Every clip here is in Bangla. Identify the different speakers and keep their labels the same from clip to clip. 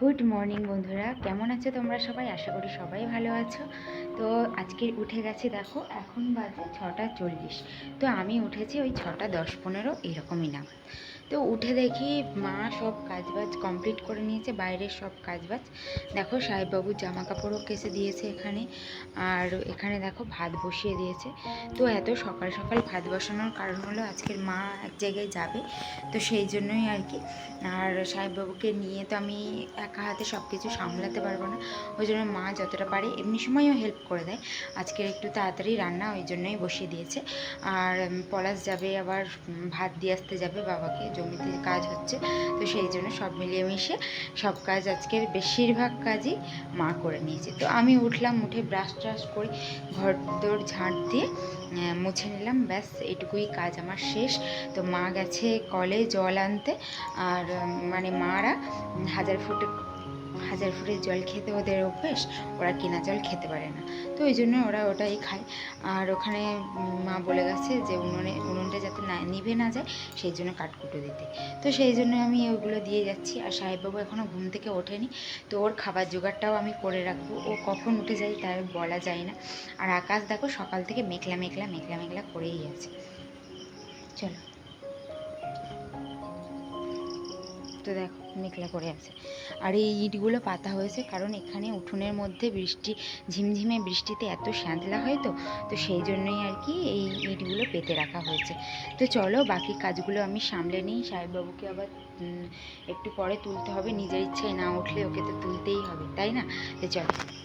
Speaker 1: গুড মর্নিং বন্ধুরা। কেমন আছো তোমরা সবাই? আশা করি সবাই ভালো আছো। তো আজকে উঠে গেছে, দেখো, এখন বাজে ছটা চল্লিশ। তো আমি উঠেছি ওই ছটা দশ পনেরো, এরকমই না তো উঠে দেখি মা সব কাজবাজ কমপ্লিট করে নিয়েছে, বাইরের সব কাজবাজ। দেখো সাহেববাবু জামা কাপড়ও কেসে দিয়েছে এখানে, আর এখানে দেখো ভাত বসিয়ে দিয়েছে। তো এত সকাল সকাল ভাত বসানোর কারণ হলো আজকের মা এক জায়গায় যাবে, তো সেই জন্যই আর কি। আর সাহেববাবুকে নিয়ে তো আমি একা হাতে সব কিছু সামলাতে পারব না, ওই জন্য মা যতটা পারে এমনি সময়ও হেল্প করে দেয়। আজকের একটু তাড়াতাড়ি রান্না ওই জন্যই বসিয়ে দিয়েছে। আর পলাশ যাবে আবার ভাত দিয়ে আসতে যাবে বাবাকে জমিতে কাজ হচ্ছে। তো সেই জন্য সব মিলিয়ে মিশে সব কাজ আজকে বেশিরভাগ কাজই মা করে নিয়েছে। তো আমি উঠলাম, উঠে ব্রাশ ট্রাশ করে, ঘর দৌড় ঝাঁট দিয়ে মুছে নিলাম। ব্যাস এটুকুই কাজ আমার শেষ। তো মা গেছে কলে জল আনতে। আর মানে মারা হাজার ফুটে হাজার ফুটের জল খেতে ওদের অভ্যেস, ওরা কেনা জল খেতে পারে না। তো ওই জন্য ওরা ওটাই খায়। আর ওখানে মা বলে গেছে যে উনুনে, উনুনটা যাতে না নিভে না যায়, সেই জন্য কাঠকুটো দিতে। তো সেই জন্য আমি ওগুলো দিয়ে যাচ্ছি। আর সাহেববাবু এখনও ঘুম থেকে ওঠেনি। তো ওর খাবার জোগাড়টাও আমি করে রাখব। ও কখন উঠে যায় তার বলা যায় না। আর আকাশ দেখো সকাল থেকে মেঘলা মেঘলা মেঘলা মেঘলা করেই আছে। চলো। তো দেখো মেঘলা করে আছে। আর এই ইটগুলো পাতা হয়েছে কারণ এখানে উঠোনের মধ্যে বৃষ্টি, ঝিমঝিমে বৃষ্টিতে এত স্যাঁতলা হয় তো তো সেই জন্যই আর কি এই ইটগুলো পেতে রাখা হয়েছে। তো চলো বাকি কাজগুলো আমি সামলে নিই। সাহেববাবুকে আবার একটু পরে তুলতে হবে। নিজের ইচ্ছায় না উঠলে ওকে তো তুলতেই হবে, তাই না? তো চলো।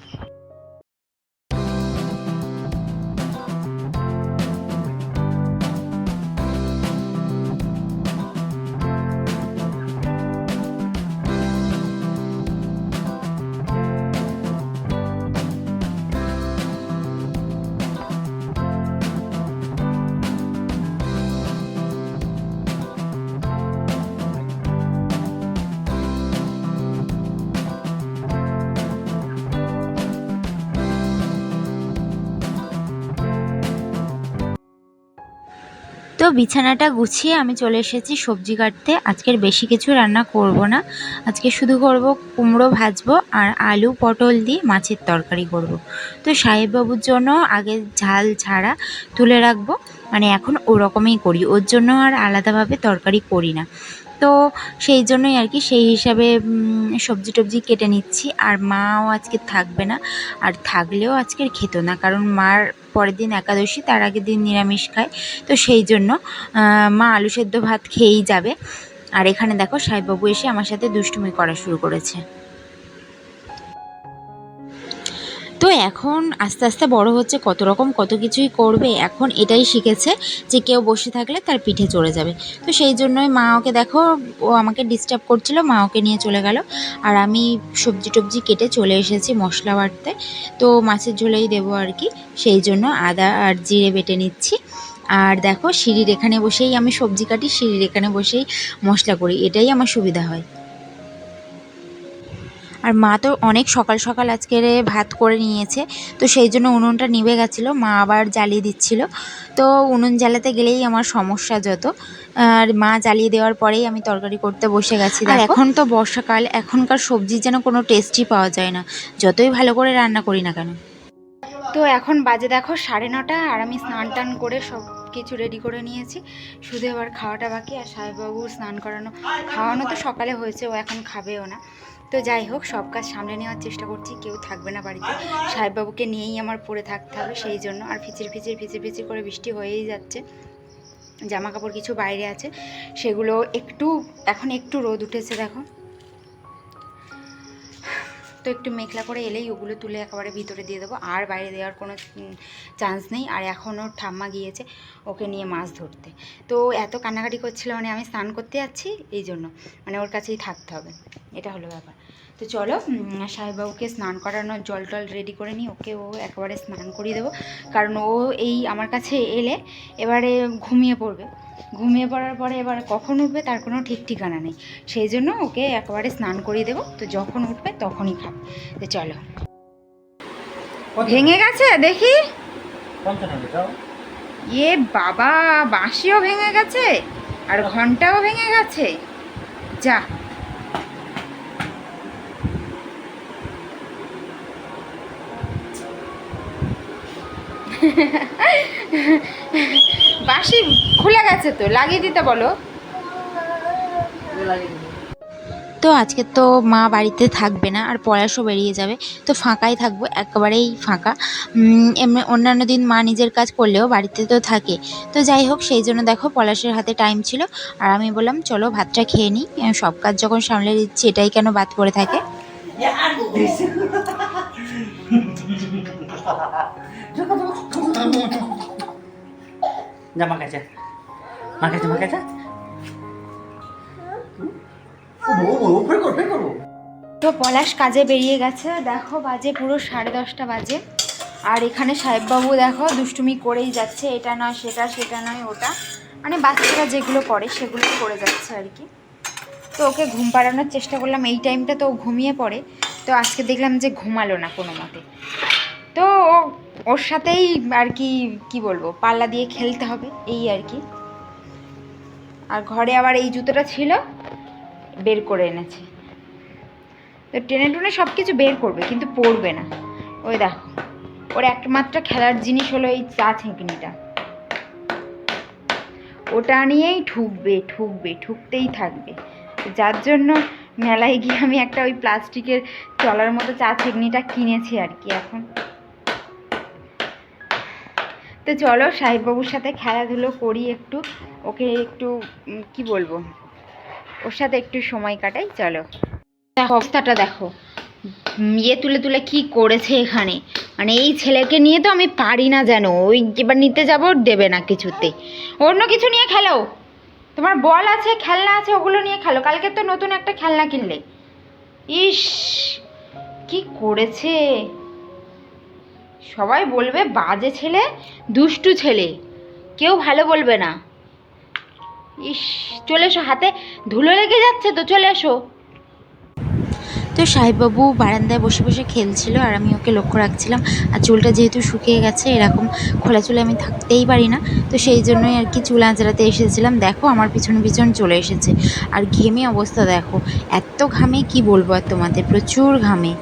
Speaker 1: বিছানাটা গুছিয়ে আমি চলে এসেছি সবজি কাটতে। আজকের বেশি কিছু রান্না করব না। আজকে শুধু করব কুমড়ো ভাজবো আর আলু পটল দিয়ে মাছের তরকারি করব। তো সাহেববাবুর জন্য আগে ঝাল ছাড়া তুলে রাখব। মানে এখন ওরকমই করি। ওর জন্য আর আলাদাভাবে তরকারি করি না। তো সেই জন্যই আর কি সেই হিসাবে সবজি টবজি কেটে নিচ্ছি। আর মাও আজকে থাকবে না। আর থাকলেও আজকের খেত না। কারণ মার পরের দিন একাদশী, তার আগের দিন নিরামিষ খায়। তো সেই জন্য মা আলু সেদ্ধ ভাত খেয়েই যাবে। আর এখানে দেখো সাহেববাবু এসে আমার সাথে দুষ্টুমি করা শুরু করেছে। তো এখন আস্তে আস্তে বড় হচ্ছে কত রকম কত কিছুই করবে, এখন এটাই শিখেছে যে কেউ বসে থাকলে তার পিঠে চড়ে যাবে। তো সেই জন্যই মা ওকে দেখো, ও আমাকে ডিস্টার্ব করছিল, মা ওকে নিয়ে চলে গেল। আর আমি সবজি টবজি কেটে চলে এসেছি মশলা বাটতে। তো মাছের ঝোলেই দেবো আর কি, সেই জন্য আদা আর জিরে বেটে নিচ্ছি। আর দেখো সিঁড়ির এখানে বসেই আমি সবজি কাটি, সিঁড়ির এখানে বসেই মশলা করি, এটাই আমার সুবিধা হয়। আর মা তো অনেক সকাল সকাল আজকের ভাত করে নিয়েছে তো সেই জন্য উনুনটা নিভে গেছিল মা আবার জ্বালিয়ে দিচ্ছিল। তো উনুন জ্বালাতে গেলেই আমার সমস্যা যত। আর মা জ্বালিয়ে দেওয়ার পরেই আমি তরকারি করতে বসে গেছি আর এখন তো বর্ষাকাল এখনকার সবজির যেন কোনো টেস্টই পাওয়া যায় না। যতই ভালো করে রান্না করি না কেন। তো এখন বাজে দেখো সাড়ে নটা আর আমি স্নান টান করে সব কিছু রেডি করে নিয়েছি। শুধু এবার খাওয়াটা বাকি আর সাহেববাবু স্নান করানো। খাওয়ানো তো সকালে হয়েছে, ও এখন খাবেও না। তো যাই হোক, সব কাজ সামলে নেওয়ার চেষ্টা করছি, কেউ থাকবে না বাড়িতে। সাহেববাবুকে নিয়েই আমার পড়ে থাকতে হবে সেই জন্য। আর ফিচির ফিচির ফিচির ফিচির করে বৃষ্টি হয়েই যাচ্ছে। জামা কাপড় কিছু বাইরে আছে, সেগুলো একটু, এখন একটু রোদ উঠেছে, দেখো। তো একটু মেঘলা করে এলেই ওগুলো তুলে একেবারে ভিতরে দিয়ে দেবো। আর বাইরে দেওয়ার কোনো চান্স নেই। আর এখনও ঠাম্মা গিয়েছে ওকে নিয়ে মাছ ধরতে। তো এত কান্নাকাটি করছিল মানে আমি স্নান করতে যাচ্ছি, এই জন্য। মানে ওর কাছেই থাকতে হবে। এটা হলো ব্যাপার। তো চলো সাহেববাবুকে স্নান করানোর জল টল রেডি করে নিই, ওকে ও একেবারে স্নান করিয়ে দেবো। কারণ ও এই আমার কাছে এলে এবারে ঘুমিয়ে পড়বে। ঘুমিয়ে পড়ার পরে এবার কখন উঠবে তার কোনো ঠিক ঠিকানা নেই। সেই জন্য ওকে একেবারে স্নান করিয়ে দেবো। তো যখন উঠবে তখনই খাবে। তো চলো। ভেঙে গেছে, দেখি। এ বাবা, বাঁশিও ভেঙে গেছে, আর ঘন্টাও ভেঙে গেছে। যা। বাঁশি খোলা গেছে তো লাগিয়ে দিতে বলো। তো আজকে তো মা বাড়িতে থাকবে না আর পলাশও বেরিয়ে যাবে তো ফাঁকাই থাকব একেবারেই ফাঁকা। এমনি অন্যান্য দিন মা নিজের কাজ করলেও বাড়িতে তো থাকে। তো যাই হোক সেই জন্য দেখো পলাশের হাতে টাইম ছিল আর আমি বললাম চলো ভাতটা খেয়ে নিই সব কাজ যখন সামলে দিচ্ছি এটাই কেন বাদ পড়ে থাকে?
Speaker 2: যা মা কাছে মা কাছে মা কাছে
Speaker 1: তো পলাশ কাজে বেরিয়ে গেছে। দেখো বাজে পুরো সাড়ে দশটা বাজে। আর এখানে সাহেববাবু দেখো দুষ্টুমি করেই যাচ্ছে। এটা নয় সেটা সেটা নয় ওটা। মানে বাচ্চারা যেগুলো করে সেগুলো করে যাচ্ছে আর কি। তো ওকে ঘুম পাড়ানোর চেষ্টা করলাম। এই টাইমটা তো ও ঘুমিয়ে পড়ে। তো আজকে দেখলাম যে ঘুমালো না কোনো মতে। তো ও- ওর সাথেই আর কি কি বলব, পাল্লা দিয়ে খেলতে হবে, এই আর কি। আর ঘরে আবার এই জুতোটা ছিল, বের করে এনেছে। তো টেনে টুনে সব কিছু বের করবে, কিন্তু পড়বে না। ওই দেখো, ওর একমাত্র খেলার জিনিস হলো এই চা ছেঁকনিটা। ওটা নিয়েই ঠুকবে ঠুকবে, ঠুকতেই থাকবে। যার জন্য মেলায় গিয়ে আমি একটা ওই প্লাস্টিকের চলার মতো চা ছেঁকনিটা কিনেছি আর কি এখন। তো চলো সাহেববাবুর সাথে খেলাধুলো করি একটু। ওকে একটু কি বলব? ওর সাথে একটু সময় কাটাই, চলো। অবস্থাটা দেখো। ইয়ে তুলে তুলে কি করেছে এখানে? মানে এই ছেলেকে নিয়ে তো আমি পারি না যেন। ওই এবার নিতে যাব, দেবে না কিছুতে অন্য কিছু নিয়ে খেলো। তোমার বল আছে, খেলনা আছে, ওগুলো নিয়ে খেলো। কালকে তো নতুন একটা খেলনা কিনলে। ইস, কি করেছে? সবাই বলবে, বাজে ছেলে, দুষ্টু ছেলে। কেউ ভালো বলবে না। ইস, চলে এসো হাতে। ধুলো লেগে যাচ্ছে তো, চলে এসো। তো সাহেববাবু বারান্দায় বসে বসে খেলছিল আর আমি ওকে লক্ষ্য রাখছিলাম। আর চুলটা যেহেতু শুকিয়ে গেছে, এরকম খোলা চুলে আমি থাকতেই পারি না। তো সেই জন্যই আর কি চুল আঁচড়াতে এসেছিলাম। দেখো, আমার পিছন পিছন চলে এসেছে। আর ঘেমে অবস্থা দেখো। এত ঘামে কি বলব আর তোমাদের? প্রচুর ঘামে।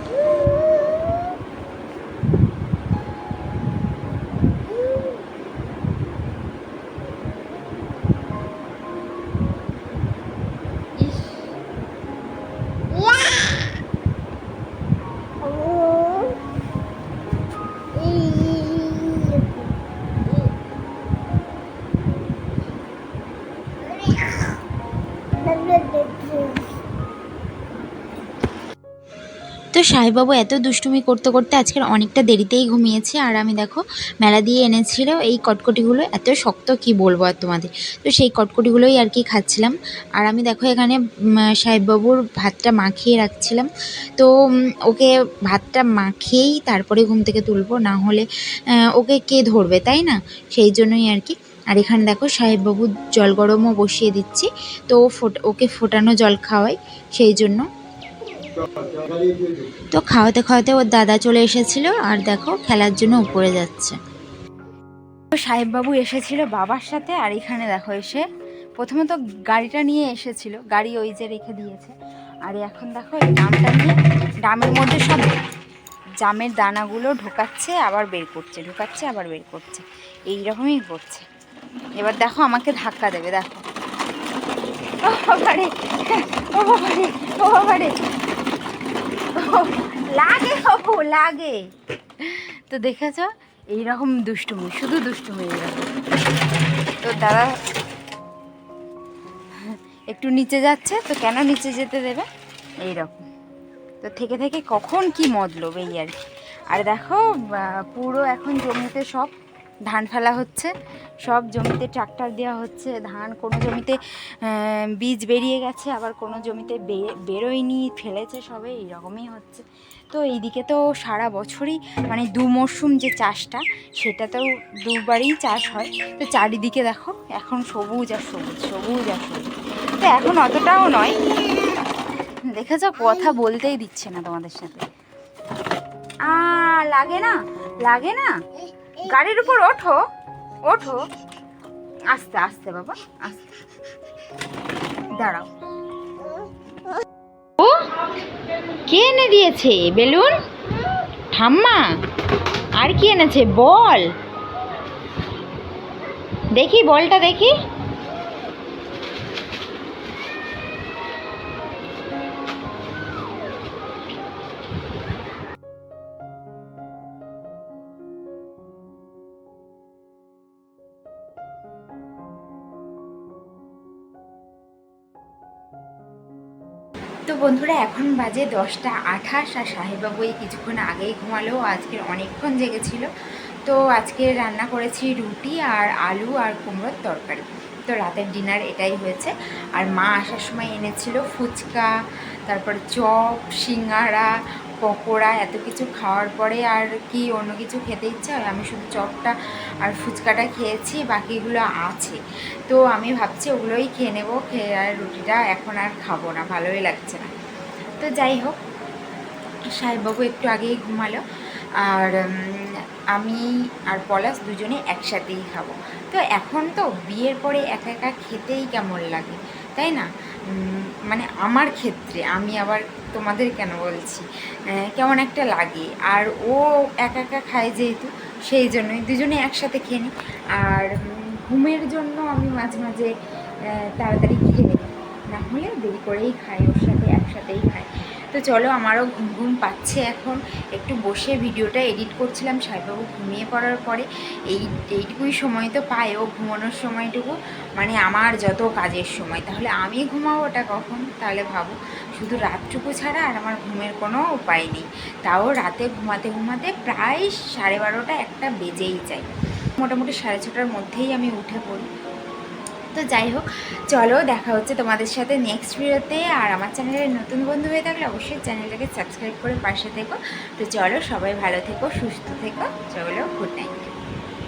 Speaker 1: তো সাহেববাবু এত দুষ্টুমি করতে করতে আজকের অনেকটা দেরিতেই ঘুমিয়েছে। আর আমি দেখো, মেলা দিয়ে এনেছিল এই কটকটিগুলো। এত শক্ত কি বলব আর তোমাদের? তো সেই কটকটিগুলোই আর কি খাচ্ছিলাম। আর আমি দেখো এখানে সাহেববাবুর ভাতটা মাখিয়ে রাখছিলাম। তো ওকে ভাতটা মাখিয়েই তারপরে ঘুম থেকে তুলবো। না হলে ওকে কে ধরবে, তাই না? সেই জন্যই আর কি। আর এখানে দেখো, সাহেববাবু জল গরমও বসিয়ে দিচ্ছি। তো ওকে ফোটানো জল খাওয়াই। সেই জন্য তো খাওয়াতে খাওয়াতে ওর দাদা চলে এসেছিল আর দেখো খেলার জন্য উপরে যাচ্ছে। সাহেববাবু এসেছিল বাবার সাথে আর এখানে দেখো এসে প্রথমে তো গাড়িটা নিয়ে এসেছিল, গাড়ি ওই যে রেখে দিয়েছে। আর এখন দেখো এই ডামটা নিয়ে ডামের মধ্যে সব জামের দানাগুলো ঢোকাচ্ছে, আবার বের করছে, ঢোকাচ্ছে, আবার বের করছে। এই রকমই করছে। এবার দেখো আমাকে ধাক্কা দেবে, দেখো। ও বাবারে ও বাবারে ও বাবারে। লাগে বাবু লাগে। তো দেখেছ? এইরকম দুষ্টুমি, শুধু দুষ্টুমি এইরকম। তো দাদা একটু নিচে যাচ্ছে, তো কেন নিচে যেতে দেবে? এইরকম। তো থেকে থেকে কখন কি মতলব এই আর কি? আর দেখো পুরো এখন জমিতে সব ধান ফেলা হচ্ছে। সব জমিতে ট্রাক্টর দেওয়া হচ্ছে। ধান কোনো জমিতে বীজ বেরিয়ে গেছে, আবার কোনো জমিতে বেরোয়নি, ফেলেছে সবে, এইরকমই হচ্ছে। তো এইদিকে তো সারা বছরই মানে দু মরশুম যে চাষটা, সেটাতেও দুবারই চাষ হয়। তো চারিদিকে দেখো, এখন সবুজ আর সবুজ সবুজ আর সবুজ। তো এখন অতটাও নয়। দেখেছ? কথা বলতেই দিচ্ছে না তোমাদের সাথে। আ লাগে না? লাগে না? গাড়ির উপর ওঠো। ওঠো। আস্তে আস্তে বাবা, আস্তে। দাঁড়াও। ও, কে এনে দিয়েছে? বেলুন? ঠাম্মা, আর কি এনেছে? বল। দেখি, বলটা দেখি। বন্ধুরা, এখন বাজে দশটা আঠাশ আর সাহেবাবু এই কিছুক্ষণ আগেই ঘুমালো, আজকের অনেকক্ষণ জেগেছিল। তো আজকে রান্না করেছি রুটি আর আলু আর কুমড়োর তরকারি। তো রাতের ডিনার এটাই হয়েছে। আর মা আসার সময় এনেছিল ফুচকা, তারপর চপ, সিঙ্গারা পকোড়া, এত কিছু খাওয়ার পরে আর কি অন্য কিছু খেতে ইচ্ছা হয়? আমি শুধু চপটা আর ফুচকাটা খেয়েছি, বাকিগুলো আছে। তো আমি ভাবছি ওগুলোই খেয়ে নেব, খেয়ে আর রুটিটা এখন আর খাব না, ভালোই লাগছে না। তো যাই হোক, সাহেববাবু একটু আগেই ঘুমালো। আর আমি আর পলাশ দুজনে একসাথেই খাব। তো এখন তো বিয়ের পরে একা একা খেতেই কেমন লাগে? তাই না? মানে আমার ক্ষেত্রে আমি আবার তোমাদের কেন বলছি? কেমন একটা লাগে। আর ও একা একা খায় যেহেতু, সেই জন্যই দুজনে একসাথে খেয়ে নিই। আর ঘুমের জন্য আমি মাঝে মাঝে তাড়াতাড়ি খেয়ে নিই। না হলে দেরি করেই খাই, ওর সাথে একসাথেই খাই। তো চলো, আমারও ঘুম পাচ্ছে এখন। একটু বসে ভিডিওটা এডিট করছিলাম সাহেববাবু ঘুমিয়ে পড়ার পরে। এই, এইটুকুই সময় তো পায়, ও ঘুমানোর সময়টুকু। মানে আমার যত কাজের সময়। তাহলে আমি ঘুমাবো ওটা কখন? তাহলে ভাবো। শুধু রাতটুকু ছাড়া আর আমার ঘুমের কোনো উপায় নেই। তাও রাতে ঘুমাতে ঘুমাতে প্রায় সাড়ে বারোটা একটা বেজেই যায়। মোটামুটি সাড়ে ছটার মধ্যেই আমি উঠে পড়ি। তো যাই হোক, চলো দেখা হচ্ছে তোমাদের সাথে নেক্সট ভিডিওতে আর আমার চ্যানেলের নতুন বন্ধু হয়ে থাকলে অবশ্যই চ্যানেলটাকে সাবস্ক্রাইব করে পাশে থেকো। তো চলো সবাই ভালো থেকো, সুস্থ থেকো। চলো গুড নাইট